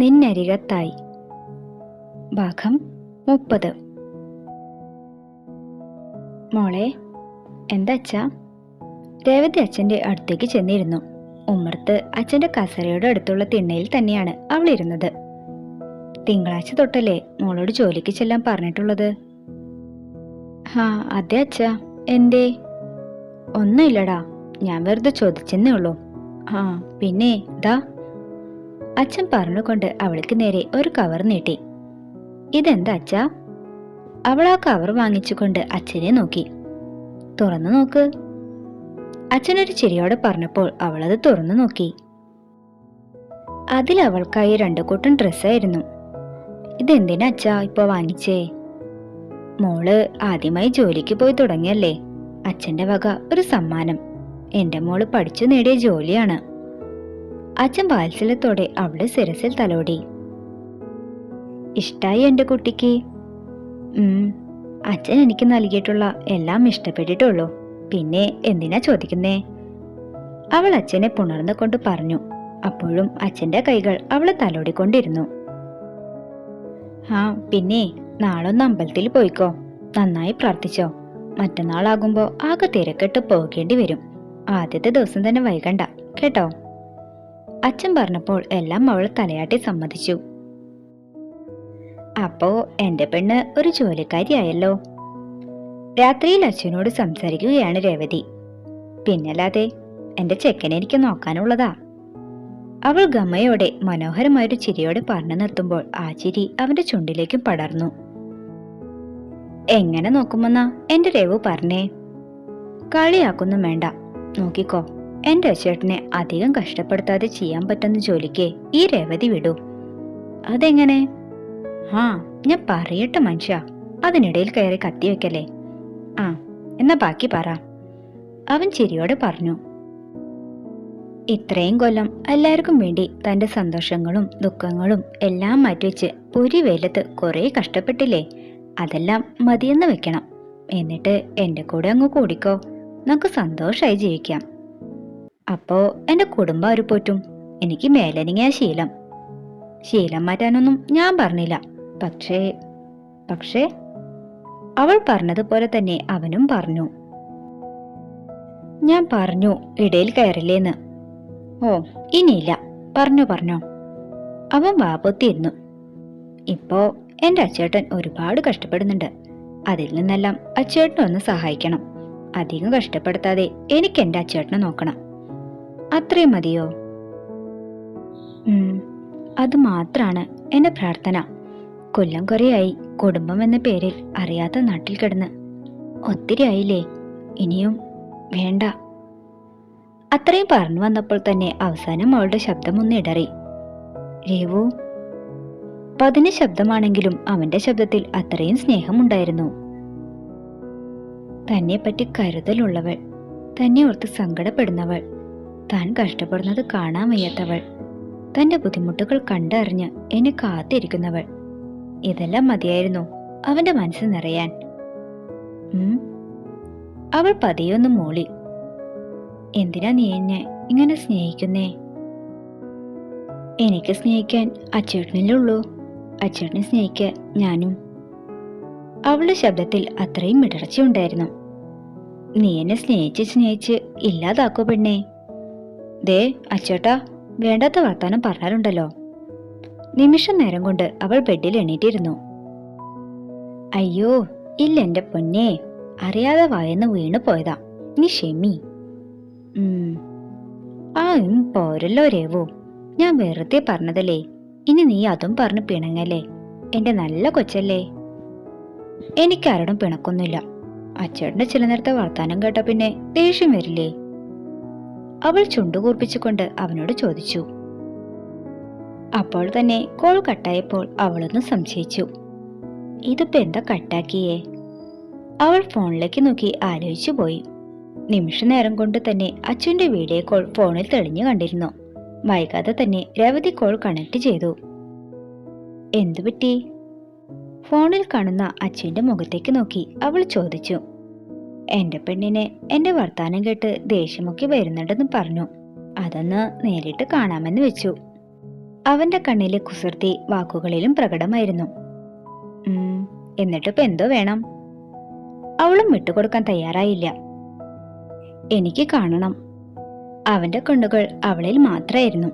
നിന്നരികത്തായി. ഭാഗം മുപ്പത്. മോളെ എന്താ അച്ഛ രേവതി അച്ഛന്റെ അടുത്തേക്ക് ചെന്നിരുന്നു. ഉമ്മർത്ത് അച്ഛന്റെ കസരയുടെ അടുത്തുള്ള തിണ്ണയിൽ തന്നെയാണ് അവൾ ഇരുന്നത്. തിങ്കളാഴ്ച തൊട്ടല്ലേ മോളോട് ജോലിക്ക് ചെല്ലാൻ പറഞ്ഞിട്ടുള്ളത്? ഹാ അതെ അച്ഛ. എന്തേ? ഒന്നുമില്ലടാ. ഞാൻ വെറുതെ ചോദിച്ചെന്നേ ഉള്ളൂ. ആ പിന്നെ ദാ. അച്ഛൻ പറഞ്ഞുകൊണ്ട് അവൾക്ക് നേരെ ഒരു കവർ നീട്ടി. ഇതെന്താ അച്ഛാ? അവൾ ആ കവർ വാങ്ങിച്ചുകൊണ്ട് അച്ഛനെ നോക്കി. തുറന്നു നോക്ക്. അച്ഛനൊരു ചിരിയോടെ പറഞ്ഞപ്പോൾ അവൾ അത് തുറന്നു നോക്കി. അതിൽ അവൾക്കായി രണ്ടു കൂട്ടം ഡ്രസ്സായിരുന്നു ഇതെന്തിനാ അച്ഛാ ഇപ്പൊ വാങ്ങിച്ചേ? മോൾ ആദ്യമായി ജോലിക്ക് പോയി തുടങ്ങിയല്ലേ. അച്ഛന്റെ വക ഒരു സമ്മാനം. എന്റെ മോൾ പഠിച്ചു നേടിയ ജോലിയാണ്. അച്ഛൻ വാത്സല്യത്തോടെ അവളെ സിരസിൽ തലോടി. ഇഷ്ടായി എന്റെ കുട്ടിക്ക്. അച്ഛൻ എനിക്ക് നൽകിയിട്ടുള്ള എല്ലാം ഇഷ്ടപ്പെട്ടിട്ടുള്ളൂ. പിന്നെ എന്തിനാ ചോദിക്കുന്നേ? അവൾ അച്ഛനെ പുണർന്നു കൊണ്ട് പറഞ്ഞു. അപ്പോഴും അച്ഛന്റെ കൈകൾ അവളെ തലോടിക്കൊണ്ടിരുന്നു. ആ പിന്നെ നാളൊന്ന് അമ്പലത്തിൽ പോയിക്കോ. നന്നായി പ്രാർത്ഥിച്ചോ. മറ്റന്നാളാകുമ്പോ ആകെ തിരക്കിട്ട് പോകേണ്ടി വരും. ആദ്യത്തെ ദിവസം തന്നെ വൈകണ്ട. കേട്ടോ? അച്ഛൻ പറഞ്ഞപ്പോൾ എല്ലാം അവൾ തലയാട്ടി സമ്മതിച്ചു. അപ്പോ എന്റെ പെണ്ണ് ഒരു ജോലിക്കാരിയായല്ലോ. രാത്രിയിൽ അച്ഛനോട് സംസാരിക്കുകയാണ് രേവതി. പിന്നല്ലാതെ എന്റെ ചെക്കനെ എനിക്ക് നോക്കാനുള്ളതാ. അവൾ ഗമയോടെ മനോഹരമായൊരു ചിരിയോടെ പറഞ്ഞു നിർത്തുമ്പോൾ ആ ചിരി അവന്റെ ചുണ്ടിലേക്കും പടർന്നു. എങ്ങനെ നോക്കുമെന്നാ? എന്റെ രേവു പറഞ്ഞേ. കളിയാക്കൊന്നും വേണ്ട. നോക്കിക്കോ. എന്റെ അച്ചേട്ടനെ അധികം കഷ്ടപ്പെടുത്താതെ ചെയ്യാൻ പറ്റുന്ന ജോലിക്ക് ഈ രേവതി വിടൂ. അതെങ്ങനെ? ആ ഞാൻ പറയട്ടെ മനുഷ്യ. അതിനിടയിൽ കയറി കത്തി വെക്കല്ലേ? ആ എന്നാ ബാക്കി പറ. അവൻ ചിരിയോടെ പറഞ്ഞു. ഇത്രയും കൊല്ലം എല്ലാവർക്കും വേണ്ടി തന്റെ സന്തോഷങ്ങളും ദുഃഖങ്ങളും എല്ലാം മാറ്റിവെച്ച് ഒരു വെയിലത്ത് കുറെ കഷ്ടപ്പെട്ടില്ലേ? അതെല്ലാം മതിയെന്ന് വെക്കണം. എന്നിട്ട് എന്റെ കൂടെ അങ്ങ് കൂടിക്കോ. നമുക്ക് സന്തോഷമായി ജീവിക്കാം. അപ്പോ എന്റെ കുടുംബം ഒരു പോറ്റും? എനിക്ക് മേലനിങ്ങിയ ശീലം. ശീലം മാറ്റാനൊന്നും ഞാൻ പറഞ്ഞില്ല. പക്ഷേ പക്ഷേ അവൾ പറഞ്ഞതുപോലെ തന്നെ അവനും പറഞ്ഞു. ഞാൻ പറഞ്ഞു ഇടയിൽ കയറില്ലേന്ന്. ഓ ഇനിയില്ല. പറഞ്ഞു പറഞ്ഞു. അവൻ വാപ്പൊത്തിയിരുന്നു ഇപ്പോ എന്റെ അച്ചേട്ടൻ ഒരുപാട് കഷ്ടപ്പെടുന്നുണ്ട്. അതിൽ നിന്നെല്ലാം അച്ചേട്ടനൊന്ന് സഹായിക്കണം. അധികം കഷ്ടപ്പെടുത്താതെ എനിക്ക് എന്റെ അച്ചേട്ടനെ നോക്കണം. അത്രയും മതിയോ? അത് മാത്രാണ് എന്റെ പ്രാർത്ഥന. കൊല്ലം കുറേയായി. കുടുംബം എന്ന പേരിൽ അറിയാത്ത നാട്ടിൽ കിടന്ന്. ഒത്തിരി ആയില്ലേ ഇനിയും വേണ്ട. അത്രയും പറഞ്ഞു വന്നപ്പോൾ തന്നെ അവസാനം അവളുടെ ശബ്ദമൊന്ന് ഇടറി. രേവു പതിന് ശബ്ദമാണെങ്കിലും അവന്റെ ശബ്ദത്തിൽ അത്രയും സ്നേഹമുണ്ടായിരുന്നു. തന്നെ പറ്റി കരുതലുള്ളവൾ തന്നെ ഓർത്ത് സങ്കടപ്പെടുന്നവൾ. താൻ കഷ്ടപ്പെടുന്നത് കാണാൻ വയ്യാത്തവൾ. തന്റെ ബുദ്ധിമുട്ടുകൾ കണ്ടറിഞ്ഞ് എന്നെ കാത്തിരിക്കുന്നവൾ. ഇതെല്ലാം മതിയായിരുന്നു അവന്റെ മനസ്സ് നിറയാൻ. അവൾ പതിയൊന്ന് മൂളി. എന്തിനാ നീ എന്നെ ഇങ്ങനെ സ്നേഹിക്കുന്നേ? എനിക്ക് സ്നേഹിക്കാൻ അച്ചേട്ടനിലുള്ളൂ അച്ചേട്ടനെ സ്നേഹിക്ക ഞാനും. അവളുടെ ശബ്ദത്തിൽ അത്രയും ഇടർച്ചയുണ്ടായിരുന്നു നീ എന്നെ സ്നേഹിച്ച് സ്നേഹിച്ച് ഇല്ലാതാക്കോ പെണ്ണേ. ദേ അച്ചേട്ടാ വേണ്ടാത്ത വർത്താനം പറഞ്ഞാലുണ്ടല്ലോ. നിമിഷം നേരം കൊണ്ട് അവൾ ബെഡിൽ എണീറ്റിരുന്നു. അയ്യോ ഇല്ല എന്റെ പൊന്നെ അറിയാതെ വായന്ന് വീണു പോയതാ. നീ ഷെമി. ആ ഉം, പോരല്ലോ രേവു. ഞാൻ വെറുതെ പറഞ്ഞതല്ലേ ഇനി നീ അതും പറഞ്ഞു പിണങ്ങല്ലേ. എന്റെ നല്ല കൊച്ചല്ലേ. എനിക്കാരോടും പിണക്കൊന്നുമില്ല. അച്ചേട്ടന്റെ ചില നേരത്തെ വർത്താനം കേട്ട പിന്നെ ദേഷ്യം വരില്ലേ? അവൾ ചുണ്ടുകൂർപ്പിച്ചുകൊണ്ട് അവനോട് ചോദിച്ചു. അപ്പോൾ തന്നെ കോൾ കട്ടായപ്പോൾ അവളൊന്ന് സംശയിച്ചു. ഇതിപ്പോ എന്താ കട്ടാക്കിയേ? അവൾ ഫോണിലേക്ക് നോക്കി ആലോചിച്ചു പോയി. നിമിഷ നേരം കൊണ്ട് തന്നെ അച്ഛന്റെ വീഡിയോ കോൾ ഫോണിൽ തെളിഞ്ഞു കണ്ടിരുന്നു. വൈകാതെ തന്നെ രവതി കോൾ കണക്ട് ചെയ്തു. എന്തു പറ്റി? ഫോണിൽ കാണുന്ന അച്ഛന്റെ മുഖത്തേക്ക് നോക്കി അവൾ ചോദിച്ചു. എന്റെ പെണ്ണിനെ എന്റെ വർത്താനം കേട്ട് ദേഷ്യമൊക്കെ വരുന്നുണ്ടെന്ന് പറഞ്ഞു. അതൊന്ന് നേരിട്ട് കാണാമെന്ന് വെച്ചു. അവന്റെ കണ്ണിലെ കുസൃതി വാക്കുകളിലും പ്രകടമായിരുന്നു. എന്നിട്ടിപ്പോ എന്തോ വേണം? അവളും വിട്ടുകൊടുക്കാൻ തയ്യാറായില്ല. എനിക്ക് കാണണം. അവന്റെ കണ്ണുകൾ അവളിൽ മാത്രമായിരുന്നു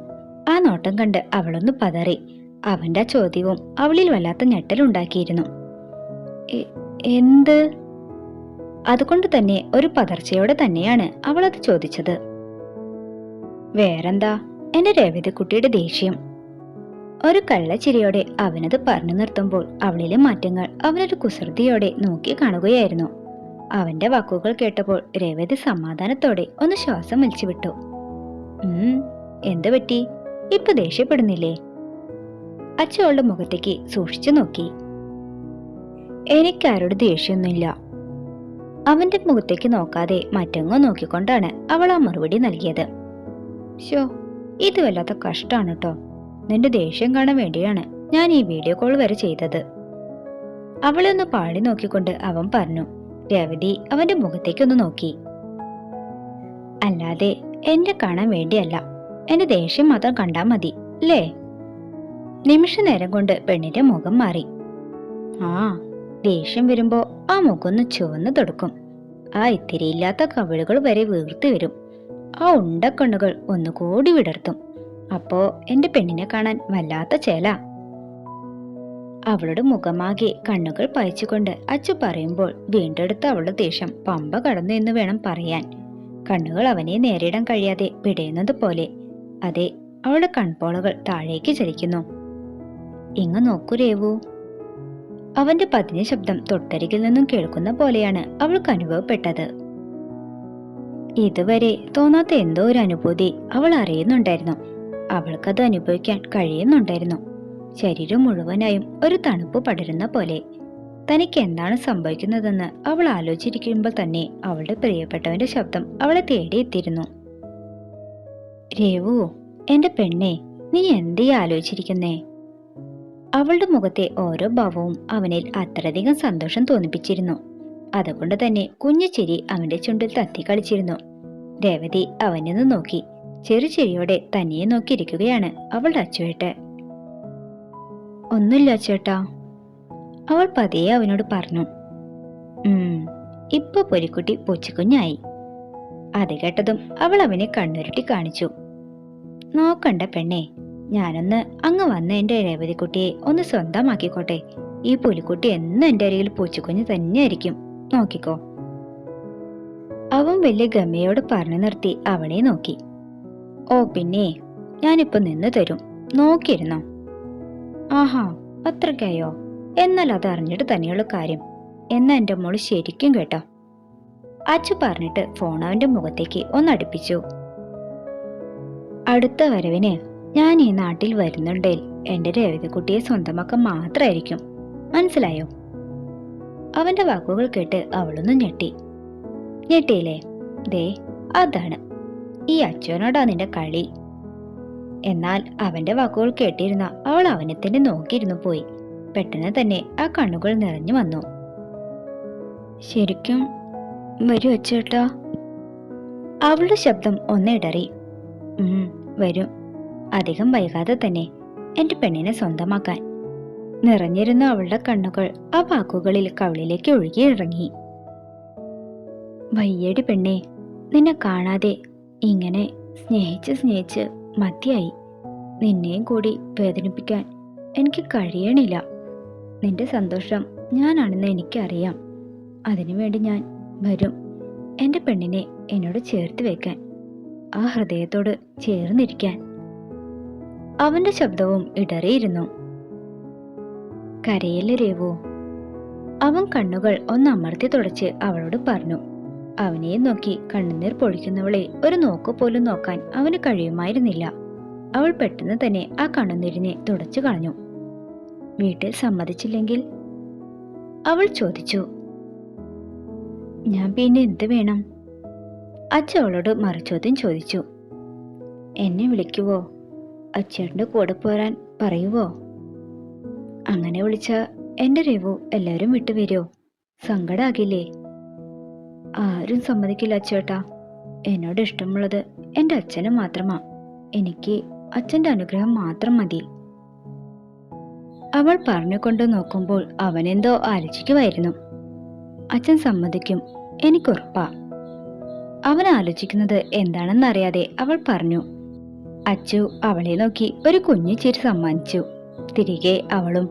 ആ നോട്ടം കണ്ട് അവളൊന്ന് പതറി. അവന്റെ ചോദ്യവും അവളിൽ വല്ലാത്ത ഞെട്ടലുണ്ടാക്കിയിരുന്നു. എന്ത്? അതുകൊണ്ട് തന്നെ ഒരു പതർച്ചയോടെ തന്നെയാണ് അവൾ അത് ചോദിച്ചത്. വേറെന്താ? എന്റെ രേവതിക്കുട്ടിയുടെ ദേഷ്യം. ഒരു കള്ളച്ചിരിയോടെ അവനത് പറഞ്ഞു നിർത്തുമ്പോൾ അവളിലെ മാറ്റങ്ങൾ അവനൊരു കുസൃതിയോടെ നോക്കി കാണുകയായിരുന്നു. അവന്റെ വാക്കുകൾ കേട്ടപ്പോൾ രേവതി സമാധാനത്തോടെ ഒന്ന് ശ്വാസം വലിച്ചു വിട്ടു ഉം എന്ത് പറ്റി? ഇപ്പൊ ദേഷ്യപ്പെടുന്നില്ലേ? അച്ഛൻ അവളുടെ മുഖത്തേക്ക് സൂക്ഷിച്ചു നോക്കി. എനിക്കാരോട് ദേഷ്യമൊന്നുമില്ല അവന്റെ മുഖത്തേക്ക് നോക്കാതെ മറ്റെങ്ങോ നോക്കിക്കൊണ്ടാണ് അവൾ ആ മറുപടി നൽകിയത്. ഷോ ഇത് വല്ലാത്ത കഷ്ടാണ് കേട്ടോ നിന്റെ ദേഷ്യം കാണാൻ വേണ്ടിയാണ് ഞാൻ ഈ വീഡിയോ കോൾ വരെ ചെയ്തത്. അവളെ ഒന്ന് പാടി നോക്കിക്കൊണ്ട് അവൻ പറഞ്ഞു. രവതി അവന്റെ മുഖത്തേക്കൊന്ന് നോക്കി. അല്ലാതെ എന്നെ കാണാൻ വേണ്ടിയല്ല. എന്റെ ദേഷ്യം മാത്രം കണ്ടാ മതി അല്ലേ നിമിഷ നേരം കൊണ്ട് പെണ്ണിന്റെ മുഖം മാറി. ആ ദേഷ്യം വരുമ്പോൾ ആ മുഖമൊന്ന് ചുവന്നു തുടക്കും. ആ ഇത്തിരിയില്ലാത്ത കവിളുകൾ വരെ വീർത്തു വരും. ആ ഉണ്ടക്കണ്ണുകൾ ഒന്നുകൂടി വിടർത്തും. അപ്പോ എന്റെ പെണ്ണിനെ കാണാൻ വല്ലാത്ത ചേല. അവളുടെ മുഖമാകെ കണ്ണുകൾ പയച്ചുകൊണ്ട് അച്ചു പറയുമ്പോൾ വീണ്ടെടുത്ത അവളുടെ ദേഷ്യം പമ്പ കടന്നു എന്ന് വേണം പറയാൻ. കണ്ണുകൾ അവനെ നേരിടാൻ കഴിയാതെ പിടയുന്നത് പോലെ. അതെ അവളുടെ കൺപോളകൾ താഴേക്ക് ചലിക്കുന്നു. ഇങ്ങ് നോക്കൂ രേവു അവന്റെ പതിഞ്ഞ ശബ്ദം തൊട്ടരികിൽ നിന്നും കേൾക്കുന്ന പോലെയാണ് അവൾക്ക് അനുഭവപ്പെട്ടത്. ഇതുവരെ തോന്നാത്ത എന്തോ ഒരു അനുഭൂതി അവൾ അറിയുന്നുണ്ടായിരുന്നു. അവൾക്കത് അനുഭവിക്കാൻ കഴിയുന്നുണ്ടായിരുന്നു. ശരീരം മുഴുവനായും ഒരു തണുപ്പ് പടരുന്ന പോലെ. തനിക്ക് എന്താണ് സംഭവിക്കുന്നതെന്ന് അവൾ ആലോചിച്ചിരിക്കുമ്പോൾ തന്നെ അവളുടെ പ്രിയപ്പെട്ടവന്റെ ശബ്ദം അവളെ തേടിയെത്തിയിരുന്നു രേവു എന്റെ പെണ്ണെ നീ എന്തേ ആലോചിച്ചിരിക്കുന്നേ? അവളുടെ മുഖത്തെ ഓരോ ഭാവവും അവനിൽ അത്രയധികം സന്തോഷം തോന്നിപ്പിച്ചിരുന്നു. അതുകൊണ്ട് തന്നെ കുഞ്ഞു ചിരി അവന്റെ ചുണ്ടിൽ തത്തി കളിച്ചിരുന്നു. രേവതി അവനിന്ന് നോക്കി. ചെറു ചിരിയോടെ തനിയെ നോക്കിയിരിക്കുകയാണ് അവളുടെ അച്ചുവേട്ട് ഒന്നുമില്ല ചേട്ടാ അവൾ പതിയെ അവനോട് പറഞ്ഞു. ഇപ്പൊ പൊരിക്കുട്ടി പൂച്ചക്കുഞ്ഞായി. അത് കേട്ടതും അവൾ അവനെ കണ്ണുരുട്ടി കാണിച്ചു. നോക്കണ്ട പെണ്ണേ ഞാനൊന്ന് അങ്ങ് വന്ന എന്റെ രേവതിക്കുട്ടിയെ ഒന്ന് സ്വന്തമാക്കിക്കോട്ടെ. ഈ പുലിക്കുട്ടി എന്നും എന്റെ അരികിൽ പൂച്ചക്കുഞ്ഞ് തന്നെയായിരിക്കും. നോക്കിക്കോ. അവൻ വലിയ ഗമയോട് പറഞ്ഞു നിർത്തി അവളെ നോക്കി. ഓ പിന്നെ ഞാനിപ്പോ നിന്ന് തരും. നോക്കിയിരുന്നോ? ആഹാ അത്രയ്ക്കായോ? എന്നാൽ അത് അറിഞ്ഞിട്ട് തന്നെയുള്ള കാര്യം. എന്നാ എന്റെ മോൾ ശരിക്കും കേട്ടോ. അച്ഛ പറഞ്ഞിട്ട് ഫോൺ അവന്റെ മുഖത്തേക്ക് ഒന്നടുപ്പിച്ചു അടുത്ത വരവിന് ഞാൻ ഈ നാട്ടിൽ വരുന്നുണ്ടേൽ എന്റെ രേവതിക്കുട്ടിയെ സ്വന്തമാക്കാൻ മാത്രമായിരിക്കും മനസ്സിലായോ? അവന്റെ വാക്കുകൾ കേട്ട് അവളൊന്ന് ഞെട്ടി. ഞെട്ടിയില്ലേ? ദേ അതാണ്. ഈ അച്ഛനോടാ നിന്റെ കളി. എന്നാൽ അവന്റെ വാക്കുകൾ കേട്ടിരുന്ന അവൾ അവനെ തന്നെ നോക്കിയിരുന്നു പോയി. പെട്ടെന്ന് തന്നെ ആ കണ്ണുകൾ നിറഞ്ഞു വന്നു. ശരിക്കും വരൂ അച്ചേട്ടാ അവളുടെ ശബ്ദം ഒന്നിടറി വരും. അധികം വൈകാതെ തന്നെ എന്റെ പെണ്ണിനെ സ്വന്തമാക്കാൻ. നിറഞ്ഞിരുന്ന അവളുടെ കണ്ണുകൾ ആ വാക്കുകളിൽ കവിളിലേക്ക് ഒഴുകിയിറങ്ങി വയ്യടി പെണ്ണെ നിന്നെ കാണാതെ ഇങ്ങനെ സ്നേഹിച്ച് സ്നേഹിച്ച് മതിയായി. നിന്നെയും കൂടി വേദനിപ്പിക്കാൻ എനിക്ക് കഴിയണില്ല. നിന്റെ സന്തോഷം ഞാനാണെന്ന് എനിക്കറിയാം. അതിനുവേണ്ടി ഞാൻ വരും. എന്റെ പെണ്ണിനെ എന്നോട് ചേർത്ത് വെക്കാൻ. ആ ഹൃദയത്തോട് ചേർന്നിരിക്കാൻ അവന്റെ ശബ്ദവും ഇടറിയിരുന്നു. കരയല്ലേ രേവു. അവൻ കണ്ണുകൾ ഒന്നമർത്തി തുടച്ച് അവളോട് പറഞ്ഞു അവനെ നോക്കി കണ്ണുനീർ പൊഴിക്കുന്നവളെ ഒരു നോക്കു പോലും നോക്കാൻ അവന് കഴിയുമായിരുന്നില്ല. അവൾ പെട്ടെന്ന് തന്നെ ആ കണ്ണുനീരിനെ തുടച്ചു കളഞ്ഞു. വീട്ടിൽ സമ്മതിച്ചില്ലെങ്കിൽ? അവൾ ചോദിച്ചു ഞാൻ പിന്നെ എന്ത് വേണം? അച്ഛ അവളോട് മറുചോദ്യം ചോദിച്ചു എന്നെ വിളിക്കുവോ? അച്ഛന്റെ കൂടെ പോരാൻ പറയുവോ? അങ്ങനെ വിളിച്ച എന്റെ രവു എല്ലാവരും വിട്ടുവരുമോ സങ്കടാകില്ലേ? ആരും സമ്മതിക്കില്ല അച്ചേട്ടാ. എന്നോട് ഇഷ്ടമുള്ളത് എന്റെ അച്ഛന് മാത്രമാ. എനിക്ക് അച്ഛന്റെ അനുഗ്രഹം മാത്രം മതി. അവൾ പറഞ്ഞുകൊണ്ട് നോക്കുമ്പോൾ അവനെന്തോ ആലോചിക്കുമായിരുന്നു അച്ഛൻ സമ്മതിക്കും എനിക്കുറപ്പാ അവൻ ആലോചിക്കുന്നത് എന്താണെന്നറിയാതെ അവൾ പറഞ്ഞു അച്ചു അവളെ നോക്കി ഒരു കുഞ്ഞു ചിരി സമ്മാനിച്ചു. തിരികെ അവളും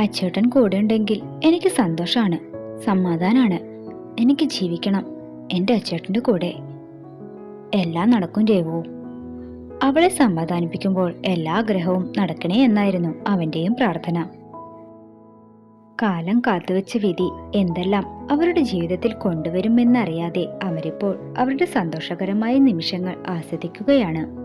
അച്ചേട്ടൻ കൂടെ ഉണ്ടെങ്കിൽ എനിക്ക് സന്തോഷമാണ് സമാധാനാണ് എനിക്ക് ജീവിക്കണം എന്റെ അച്ചേട്ടന്റെ കൂടെ. എല്ലാം നടക്കും രേവു അവളെ സമാധാനിപ്പിക്കുമ്പോൾ എല്ലാ ആഗ്രഹവും നടക്കണേ എന്നായിരുന്നു അവന്റെയും പ്രാർത്ഥന. കാലം കാത്തുവച്ച വിധി എന്തെല്ലാം അവരുടെ ജീവിതത്തിൽ കൊണ്ടുവരുമെന്നറിയാതെ അവരിപ്പോൾ അവരുടെ സന്തോഷകരമായ നിമിഷങ്ങൾ ആസ്വദിക്കുകയാണ്.